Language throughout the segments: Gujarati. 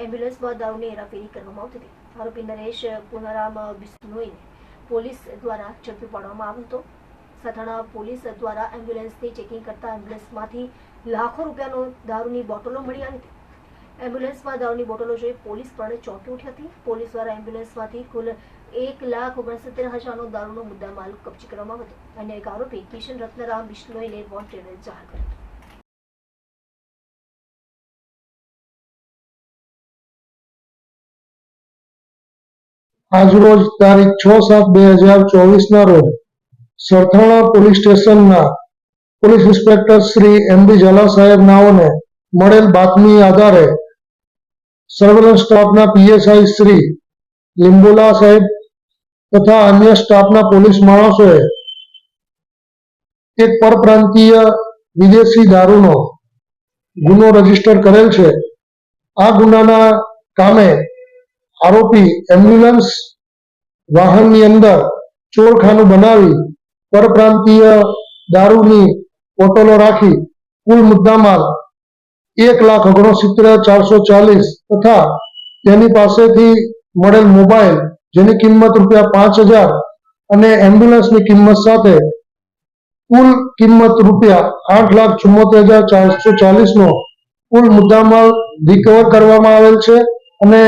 એમ્બ્યુલન્સમાં દાવને હેરાફેરી કરવામાં આવતી હતી આરોપી નરેશ પુનરામ બિસ્નોઈને પોલીસ દ્વારા ઝડપી પાડવામાં આવ્યો હતો સથાણા પોલીસ દ્વારા એમ્બ્યુલન્સની ચેકિંગ કરતા એમ્બ્યુલન્સમાંથી લાખો રૂપિયાનો દારૂની બોટલો મળી આવી હતી એમ્બ્યુલન્સમાં દારૂની બોટલો જોઈ પોલીસ પણ ચોંકી ઉઠી હતી પોલીસ દ્વારા એમ્બ્યુલન્સમાંથી કુલ એક લાખ ઓગણસિત્તેર હજારનો દારૂનો મુદ્દામાલ કબજે કરવામાં આવ્યો હતો અને એક આરોપી કિશન રત્નરામ બિશ્નોઈને વોન્ટેડ જાહેર કર્યો હતો આજરોજ તારીખ છ સાત બે હજાર ચોવીસના રોજ સરથાણા પોલીસ સ્ટેશનના police inspector Shri M B Zala સાહેબ નાઓને મળેલ બાતમી આધારે સર્વેલન્સ સ્ટાફના પીએસઆઈ શ્રી લીંબોલા સાહેબ તથા અન્ય સ્ટાફના પોલીસ માણસોએ એક પરપ્રાંતીય વિદેશી દારૂનો ગુનો રજિસ્ટર કરેલ છે. આ ગુનાના કામે આરોપી એમ્બ્યુલન્સ વાહનની અંદર ચોરખાનું બનાવી પરપ્રાંતીય દારૂની બોટલો રાખી કુલ મુદ્દામાલ એક લાખ ઓગણસિત્તેર ચારસો ચાલીસ તથા તેની પાસેથી મળેલ મોબાઈલ, જેની કિંમત રૂપિયા પાંચ હજાર અને એમ્બ્યુલન્સની કિંમત સાથે કુલ કિંમત રૂપિયા આઠ લાખ ચુમ્મોતેર હજાર ચારસો ચાલીસનો કુલ મુદ્દામાલ રિકવર કરવામાં આવેલ છે અને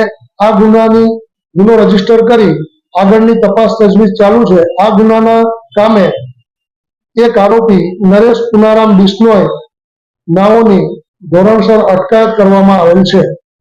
આ ગુનાની ગુનો રજિસ્ટર કરી આગળની તપાસ તજવીજ ચાલુ છે. આ ગુનાના કામે એક આરોપી નરેશ પુનારામ બિશ્નોય નાઓની ધોરણસર અટકાયત કરવામાં આવેલ છે.